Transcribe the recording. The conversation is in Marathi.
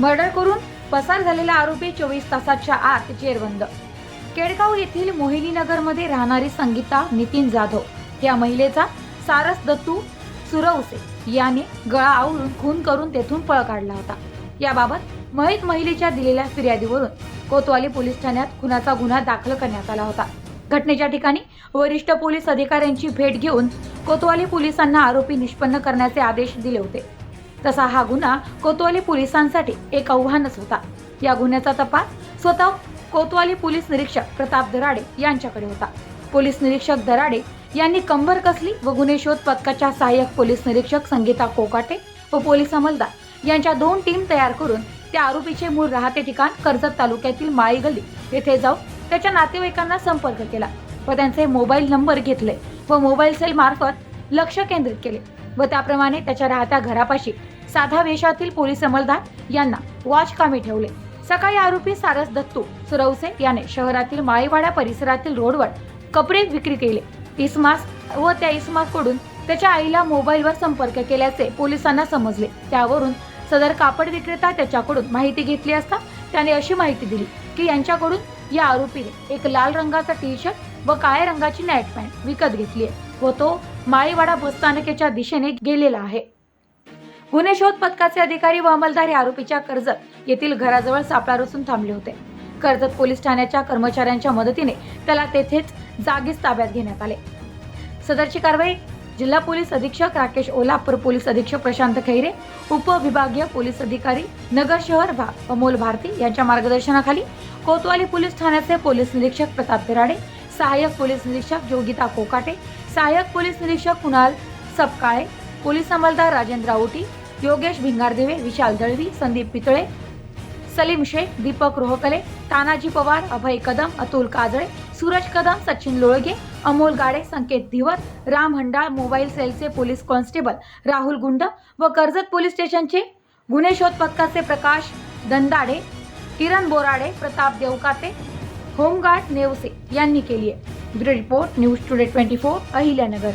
मर्डर करून पसार झालेला आरोपी चोवीस तासाच्या आत जेरबंद. केडगाव येथील मोहिनीनगरमध्ये राहणारी संगीता नितीन जाधव या महिलेचा सारस दत्तू सुरवसे याने गळा आवळून खून करून तेथून पळ काढला होता. याबाबत महित महिलेच्या दिलेल्या फिर्यादीवरून कोतवाली पोलीस ठाण्यात खुनाचा गुन्हा दाखल करण्यात आला होता. घटनेच्या ठिकाणी वरिष्ठ पोलीस अधिकाऱ्यांची भेट घेऊन कोतवाली पोलिसांना आरोपी निष्पन्न करण्याचे आदेश दिले होते. तसा हा गुन्हा कोतवाली पोलिसांसाठी एक आव्हानच होता. या गुन्ह्याचा तपास स्वतः कोतवाली पोलीस निरीक्षक प्रताप दराडे यांच्याकडे होता. पोलीस निरीक्षक दराडे यांनी कंबर कसली व गुन्हे शोध पथकाच्या सहाय्यक पोलीस निरीक्षक संगीता कोकाटे व पोलीस अंमलदार यांच्या दोन टीम तयार करून त्या आरोपीचे मूळ राहते ठिकाण कर्जत तालुक्यातील माळी गल्ली येथे जाऊन त्याच्या नातेवाईकांना संपर्क केला व त्यांचे मोबाईल नंबर घेतले व मोबाईल सेल मार्फत लक्ष केंद्रित केले व त्याप्रमाणे त्याच्या राहत्या घरापाशी साधा वेशातील पोलीस अंमलदार यांना वॉच कामी ठेवले. सकाळी आरोपी सारस दत्तू सुरवसे याने शहरातील माळीवाडा परिसरातील रोडवर कपडे विक्री केले. इस्मास व त्या इस्मासकडून त्याच्या आईला मोबाईलवर संपर्क केल्याचे पोलिसांना समजले. त्यावरून सदर कापड विक्रेता त्याच्याकडून माहिती घेतली असता त्याने अशी माहिती दिली की यांच्याकडून या आरोपीने एक लाल रंगाचा टी शर्ट व काळ्या रंगाची नाईट पॅन्ट विकत घेतली आहे व तो माळीवाडा बसस्थानकाच्या दिशेने गेलेला आहे. गुन्हे शोध पथकाचे अधिकारी व अंमलदार हे आरोपीच्या कर्जत येथील घराजवळ सापळा रचून थांबले होते. कर्जत पोलीस ठाण्याच्या कर्मचाऱ्यांच्या मदतीने त्याला तेथेच जागीच ताब्यात घेण्यात आले. सदरची कारवाई जिल्हा पोलीस अधीक्षक राकेश ओला अप्पर पोलीस अधीक्षक प्रशांत खैरे उपविभागीय पोलीस अधिकारी नगर शहर भा अमोल भारती यांच्या मार्गदर्शनाखाली कोतवाली पोलीस ठाण्याचे पोलीस निरीक्षक प्रताप बिराडे सहाय्यक पोलीस निरीक्षक योगिता कोकाटे सहाय्यक पोलीस निरीक्षक कुणाल सपकाळे पोलीस अंमलदार राजेंद्र औटी योगेश भिंगारदेवे विशाल दळवी संदीप पितळे सलीम शेख दीपक रोहकले तानाजी पवार अभय कदम अतुल काजळे सूरज कदम सचिन लोळगे अमोल गाडे संकेत धिवत राम हंडाळ मोबाईल सेलचे पोलीस कॉन्स्टेबल राहुल गुंड व कर्जत पोलीस स्टेशनचे गुन्हे शोध पथकाचे प्रकाश दंदाडे किरण बोराडे प्रताप देवकाते होमगार्ड नेवसे यांनी केली आहे. Bureau report news today twenty four Ahilyanagar.